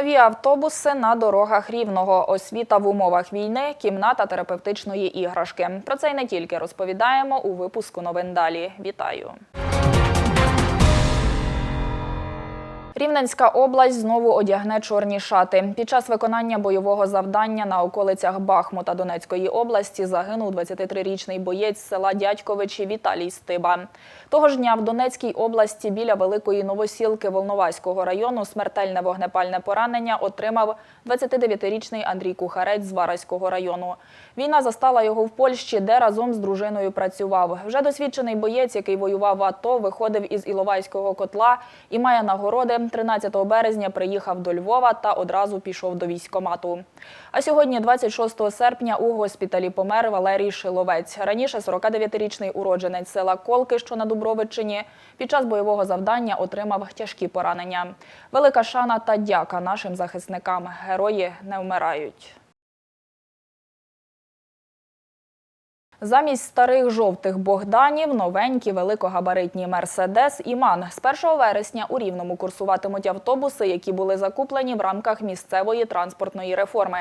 Нові автобуси на дорогах рівного, освіта в умовах війни, кімната терапевтичної іграшки. Про це й не тільки розповідаємо у випуску новин далі. Вітаю. Рівненська область знову одягне чорні шати. Під час виконання бойового завдання на околицях Бахмута Донецької області загинув 23-річний боєць села Дядьковичі Віталій Стиба. Того ж дня в Донецькій області біля Великої Новосілки Волноваського району смертельне вогнепальне поранення отримав 29-річний Андрій Кухарець з Вараського району. Війна застала його в Польщі, де разом з дружиною працював. Вже досвідчений боєць, який воював в АТО, виходив із Іловайського котла і має нагороди. 13 березня приїхав до Львова та одразу пішов до військомату. А сьогодні, 26 серпня, у госпіталі помер Валерій Шиловець. Раніше 49-річний уродженець села Колки, що на Дубровичині, під час бойового завдання отримав тяжкі поранення. Велика шана та дяка нашим захисникам. Герої не вмирають. Замість старих жовтих Богданів новенькі великогабаритні Мерседес Іман З 1 вересня у Рівному курсуватимуть автобуси, які були закуплені в рамках місцевої транспортної реформи.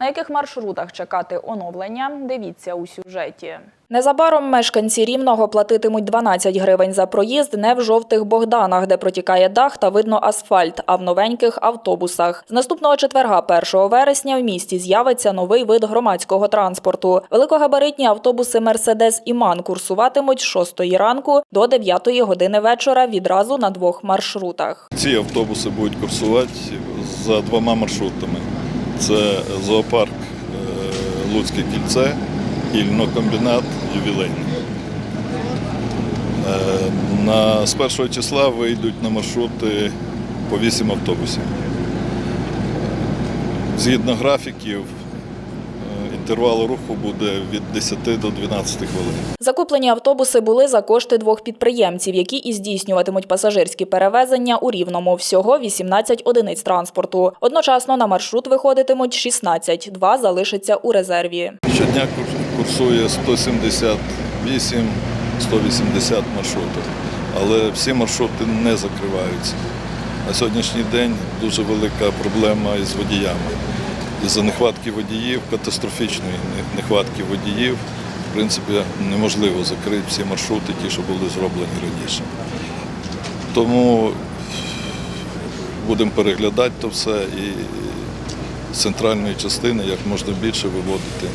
На яких маршрутах чекати оновлення, дивіться у сюжеті. Незабаром мешканці Рівного платитимуть 12 гривень за проїзд не в жовтих Богданах, де протікає дах та видно асфальт, а в новеньких автобусах. З наступного четверга, 1 вересня, в місті з'явиться новий вид громадського транспорту. Великогабаритні автобуси «Мерседес» і «Ман» курсуватимуть з 6 ранку до 9 години вечора відразу на двох маршрутах. Ці автобуси будуть курсувати за двома маршрутами. Це зоопарк е, Луцьке кільце і льнокомбінат ювілейний. Е, На, з першого числа вийдуть на маршрути по 8 автобусів. Згідно графіків, е, інтервал руху буде від 10 до 12 хвилин. Закуплені автобуси були за кошти двох підприємців, які і здійснюватимуть пасажирські перевезення у Рівному. Всього 18 одиниць транспорту. Одночасно на маршрут виходитимуть 16, два залишаться у резерві. Щодня курсує 178-180 маршрутів, але всі маршрути не закриваються. На сьогоднішній день дуже велика проблема із водіями. Із-за нехватки водіїв, катастрофічної нехватки водіїв, в принципі, неможливо закрити всі маршрути, ті, що були зроблені раніше. Тому будемо переглядати то все і з центральної частини як можна більше виводити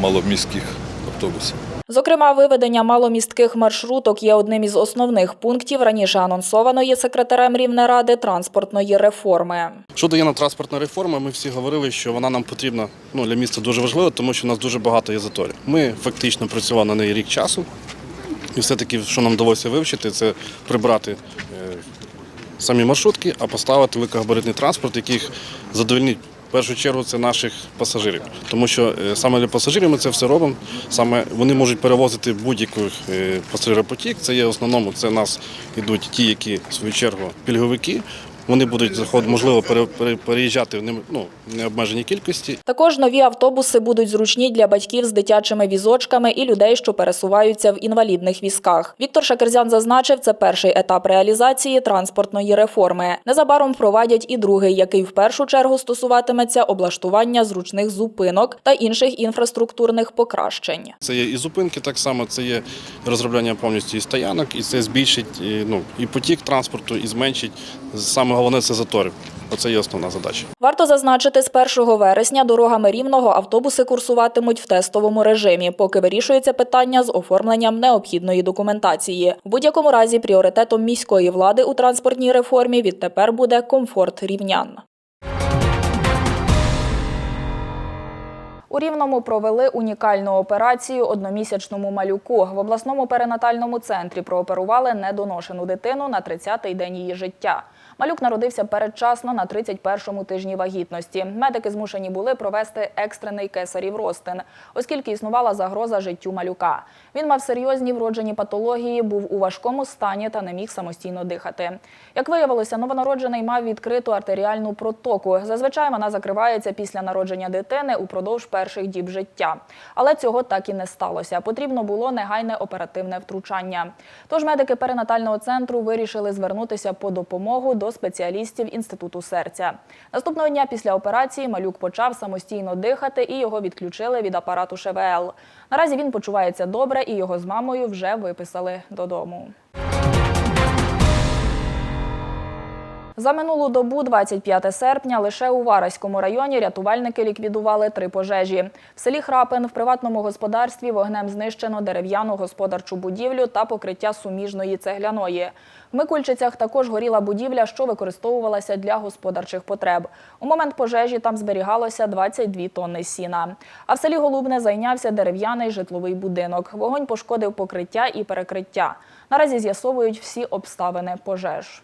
маломіських автобусів. Зокрема, виведення маломістких маршруток є одним із основних пунктів раніше анонсованої секретарем Рівнеради транспортної реформи. Щодо єдина транспортна реформа, ми всі говорили, що вона нам потрібна ну, для міста дуже важлива, тому що у нас дуже багато є заторів. Ми фактично працювали на неї рік часу, і все-таки, що нам вдалося вивчити, це прибрати е, самі маршрутки, а поставити великогабаритний транспорт, яких задовольнить. В першу чергу це наших пасажирів, тому що е, саме для пасажирів ми це все робимо. Саме вони можуть перевозити будь-який е, пасажиропотік. Це є основному це нас ідуть ті, які в свою чергу пільговики. Вони будуть можливо, пере- пере- переїжджати в ну, необмеженій кількості. Також нові автобуси будуть зручні для батьків з дитячими візочками і людей, що пересуваються в інвалідних візках. Віктор Шакерзян зазначив, це перший етап реалізації транспортної реформи. Незабаром впровадять і другий, який в першу чергу стосуватиметься облаштування зручних зупинок та інших інфраструктурних покращень. Це є і зупинки, так само це є розробляння повністю і стоянок, і це збільшить ну, і потік транспорту, і зменшить. Саме головне це заторів. Оце є основна задача. Варто зазначити, з 1 вересня дорогами Рівного автобуси курсуватимуть в тестовому режимі, поки вирішується питання з оформленням необхідної документації. В будь-якому разі пріоритетом міської влади у транспортній реформі відтепер буде комфорт рівнян. У Рівному провели унікальну операцію одномісячному малюку. В обласному перинатальному центрі прооперували недоношену дитину на 30-й день її життя. Малюк народився передчасно на 31-му тижні вагітності. Медики змушені були провести екстрений кесарів розтин, оскільки існувала загроза життю малюка. Він мав серйозні вроджені патології, був у важкому стані та не міг самостійно дихати. Як виявилося, новонароджений мав відкриту артеріальну протоку. Зазвичай вона закривається після народження дитини упродовж перших діб життя. Але цього так і не сталося. Потрібно було негайне оперативне втручання. Тож медики перинатального центру вирішили звернутися по допомогу до спеціалістів інституту серця. Наступного дня після операції малюк почав самостійно дихати і його відключили від апарату ШВЛ. Наразі він почувається добре і його з мамою вже виписали додому. За минулу добу, 25 серпня, лише у Вараському районі рятувальники ліквідували три пожежі. В селі Храпин в приватному господарстві вогнем знищено дерев'яну господарчу будівлю та покриття суміжної цегляної. В Микульчицях також горіла будівля, що використовувалася для господарчих потреб. У момент пожежі там зберігалося 22 тонни сіна. А в селі Голубне зайнявся дерев'яний житловий будинок. Вогонь пошкодив покриття і перекриття. Наразі з'ясовують всі обставини пожеж.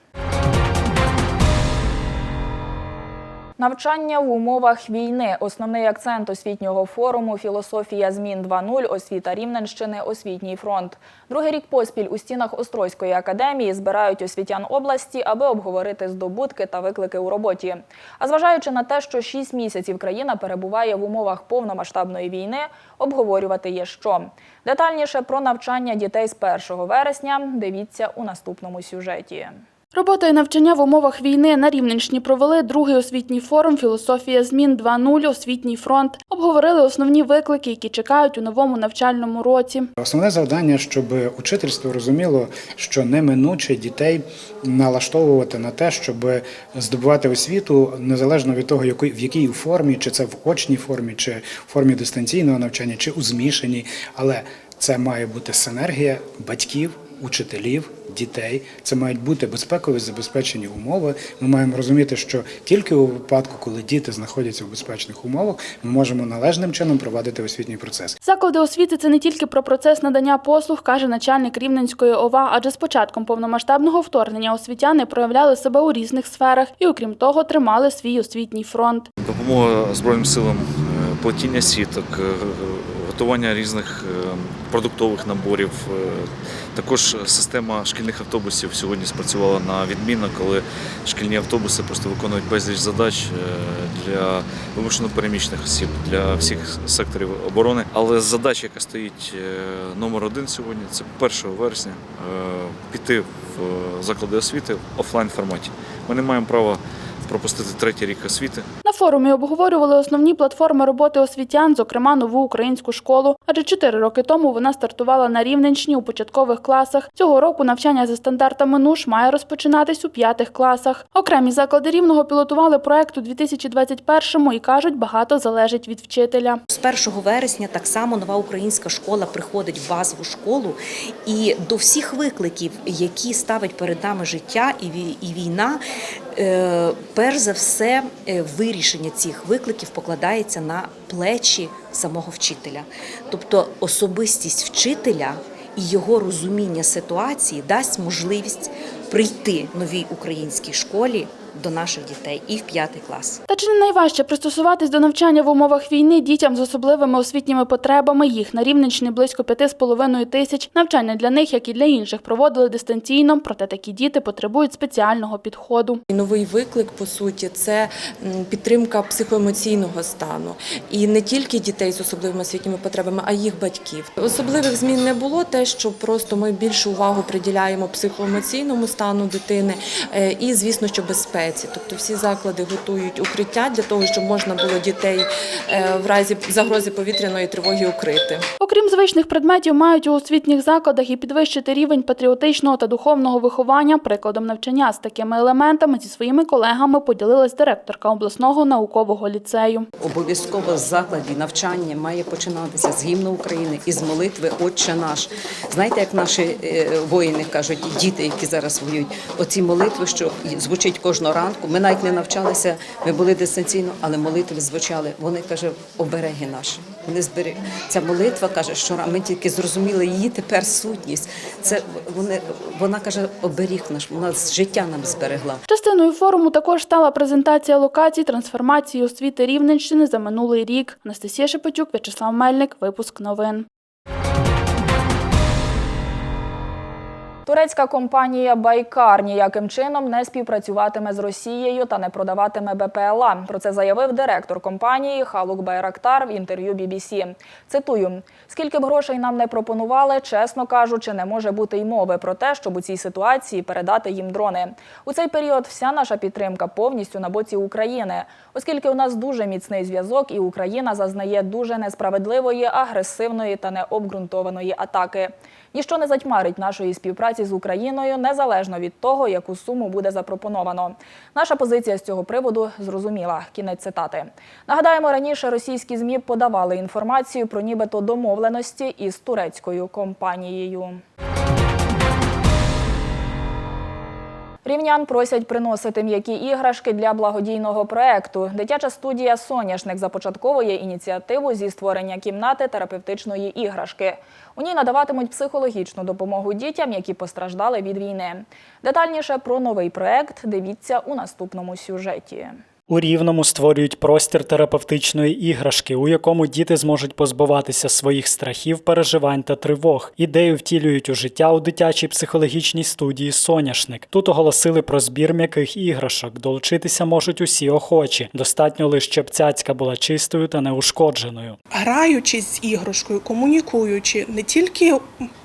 Навчання в умовах війни. Основний акцент освітнього форуму Філософія змін 2.0. Освіта Рівненщини. Освітній фронт. Другий рік поспіль у стінах Острозької академії збирають освітян області, аби обговорити здобутки та виклики у роботі. А зважаючи на те, що 6 місяців країна перебуває в умовах повномасштабної війни, обговорювати є що. Детальніше про навчання дітей з 1 вересня дивіться у наступному сюжеті. Робота і навчання в умовах війни на Рівненщині провели другий освітній форум «Філософія змін 2.0. Освітній фронт». Обговорили основні виклики, які чекають у новому навчальному році. Основне завдання, щоб учительство розуміло, що неминуче дітей налаштовувати на те, щоб здобувати освіту незалежно від того, в якій формі, чи це в очній формі, чи в формі дистанційного навчання, чи у змішаній, але це має бути синергія батьків. Учителів, дітей це мають бути безпекові забезпечені умови. Ми маємо розуміти, що тільки у випадку, коли діти знаходяться в безпечних умовах, ми можемо належним чином провадити освітній процес. Заклади освіти це не тільки про процес надання послуг, каже начальник Рівненської ОВА, адже з початком повномасштабного вторгнення освітяни проявляли себе у різних сферах і, окрім того, тримали свій освітній фронт. Допомога Збройним силам, е, плетіння сіток, е, готування різних е, продуктових наборів. е, Також система шкільних автобусів сьогодні спрацювала на відмінно, коли шкільні автобуси просто виконують безліч задач е, для вимушено переміщених осіб, для всіх секторів оборони. Але задача, яка стоїть е, номер один сьогодні, це 1 вересня піти в заклади освіти в офлайн форматі. Ми не маємо права пропустити третій рік освіти. На форумі обговорювали основні платформи роботи освітян, зокрема нову українську школу. Адже чотири роки тому вона стартувала на Рівненщині у початкових класах. Цього року навчання за стандартами НУШ має розпочинатись у п'ятих класах. Окремі заклади рівного пілотували проект у 2021-му і кажуть, багато залежить від вчителя. З 1 вересня так само нова українська школа приходить в базову школу, і до всіх викликів, які ставить перед нами життя і вій- і війна, е, перш за все, е, вирішення цих викликів покладається на плечі самого вчителя. Тобто особистість вчителя і його розуміння ситуації дасть можливість прийти новій українській школі до наших дітей і в п'ятий клас. Та чи не найважче пристосуватись до навчання в умовах війни дітям з особливими освітніми потребами? Їх на Рівненщині близько п'яти з половиною тисяч. Навчання для них, як і для інших, проводили дистанційно, проте такі діти потребують спеціального підходу. Новий виклик, по суті, це підтримка психоемоційного стану. І не тільки дітей з особливими освітніми потребами, а й їх батьків. Особливих змін не було те, що просто ми більшу увагу приділяємо психоемоційному стану дитини е, і, звісно, що безпеці. Тобто всі заклади готують укриття для того, щоб можна було дітей е, в разі загрози повітряної тривоги укрити. Окрім звичних предметів, мають у освітніх закладах і підвищити рівень патріотичного та духовного виховання. Прикладом навчання з такими елементами зі своїми колегами поділилась директорка обласного наукового ліцею. Обов'язково в закладі навчання має починатися з гімну України і з молитви Отче наш. Знаєте, як наші е, воїни кажуть, і діти, які зараз воюють, оці молитви, що звучить кожного ранку. Ми навіть не навчалися, ми були дистанційно, але молитви звучали. Вони каже, обереги наші. Вони збери. Ця молитва каже, що ми тільки зрозуміли її тепер сутність. Це вони, вона каже, оберіг наш, вона життя нам зберегла. Частиною форуму також стала презентація локацій трансформації освіти Рівненщини за минулий рік. Анастасія Шепетюк, В'ячеслав Мельник, випуск новин. Турецька компанія Байкар ніяким чином не співпрацюватиме з Росією та не продаватиме БПЛА. Про це заявив директор компанії Халук Байрактар в інтерв'ю BBC. Цитую: скільки б грошей нам не пропонували, чесно кажучи, не може бути й мови про те, щоб у цій ситуації передати їм дрони. У цей період вся наша підтримка повністю на боці України, оскільки у нас дуже міцний зв'язок, і Україна зазнає дуже несправедливої, агресивної та необґрунтованої атаки. Ніщо не затьмарить нашої співпраці з Україною незалежно від того, яку суму буде запропоновано. Наша позиція з цього приводу зрозуміла. Кінець цитати. Нагадаємо, раніше російські змі подавали інформацію про нібито домовленості із турецькою компанією. Рівнян просять приносити м'які іграшки для благодійного проекту. Дитяча студія Соняшник започатковує ініціативу зі створення кімнати терапевтичної іграшки. У ній надаватимуть психологічну допомогу дітям, які постраждали від війни. Детальніше про новий проект дивіться у наступному сюжеті. У Рівному створюють простір терапевтичної іграшки, у якому діти зможуть позбуватися своїх страхів, переживань та тривог. Ідею втілюють у життя у дитячій психологічній студії Соняшник. Тут оголосили про збір м'яких іграшок. Долучитися можуть усі охочі. Достатньо лише, щоб цяцька була чистою та неушкодженою. граючись з іграшкою, комунікуючи не тільки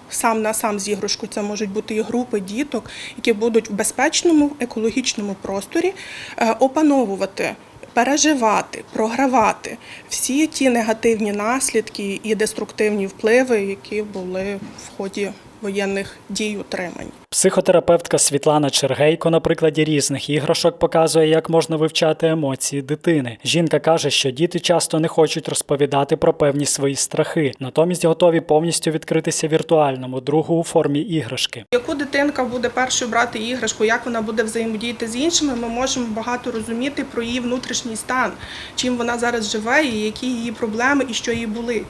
сам на сам з іграшкою, це можуть бути і групи діток, які будуть в безпечному екологічному просторі е, опановувати. Переживати, програвати всі ті негативні наслідки і деструктивні впливи, які були в ході воєнних дій утримань. Психотерапевтка Світлана Чергейко на прикладі різних іграшок показує, як можна вивчати емоції дитини. Жінка каже, що діти часто не хочуть розповідати про певні свої страхи, натомість готові повністю відкритися віртуальному другу у формі іграшки. Яку дитинка буде першою брати іграшку, як вона буде взаємодіяти з іншими, ми можемо багато розуміти про її внутрішній стан, чим вона зараз живе, і які її проблеми і що їй були.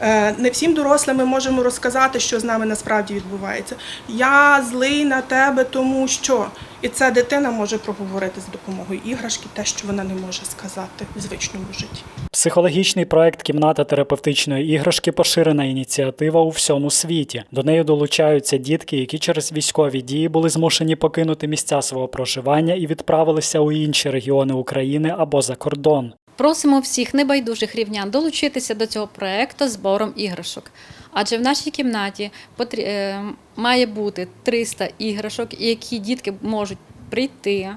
Е, Не всім дорослим ми можемо розказати, що з нами насправді відбувається. Я злий на тебе, тому що. І ця дитина може проговорити з допомогою іграшки те, що вона не може сказати в звичному житті. Психологічний проект Кімната терапевтичної іграшки поширена ініціатива у всьому світі. До неї долучаються дітки, які через військові дії були змушені покинути місця свого проживання і відправилися у інші регіони України або за кордон. Просимо всіх небайдужих рівнян долучитися до цього проекту збором іграшок. Адже в нашій кімнаті е, має бути 300 іграшок, які дітки можуть прийти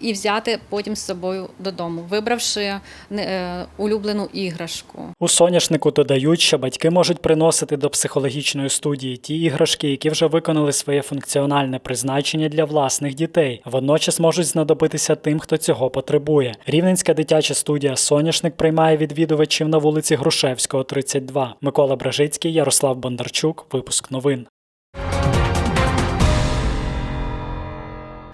і взяти потім з собою додому, вибравши е, улюблену іграшку. У соняшнику додають, що батьки можуть приносити до психологічної студії ті іграшки, які вже виконали своє функціональне призначення для власних дітей. Водночас можуть знадобитися тим, хто цього потребує. Рівненська дитяча студія Соняшник приймає відвідувачів на вулиці Грушевського, 32. Микола Бражицький, Ярослав Бондарчук. Випуск новин.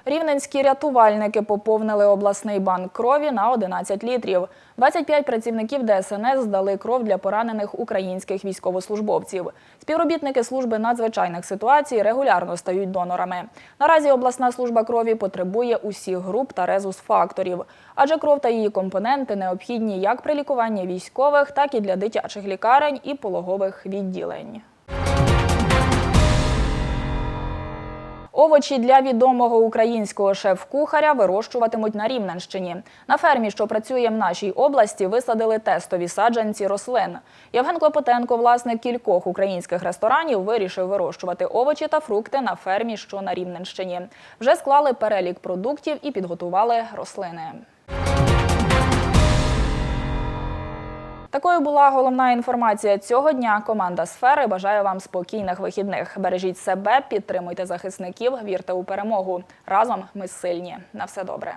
Рівненські рятувальники поповнили обласний банк крові на 11 літрів. 25 працівників ДСНС здали кров для поранених українських військовослужбовців. Співробітники служби надзвичайних ситуацій регулярно стають донорами. Наразі обласна служба крові потребує усіх груп та резус-факторів, адже кров та її компоненти необхідні як при лікуванні військових, так і для дитячих лікарень і пологових відділень. Овочі для відомого українського шеф-кухаря вирощуватимуть на Рівненщині. На фермі, що працює в нашій області, висадили тестові саджанці рослин. Євген Клопотенко, власник кількох українських ресторанів, вирішив вирощувати овочі та фрукти на фермі, що на Рівненщині. Вже склали перелік продуктів і підготували рослини. Такою була головна інформація цього дня. Команда сфери бажає вам спокійних вихідних. Бережіть себе, підтримуйте захисників, вірте у перемогу. Разом ми сильні. На все добре.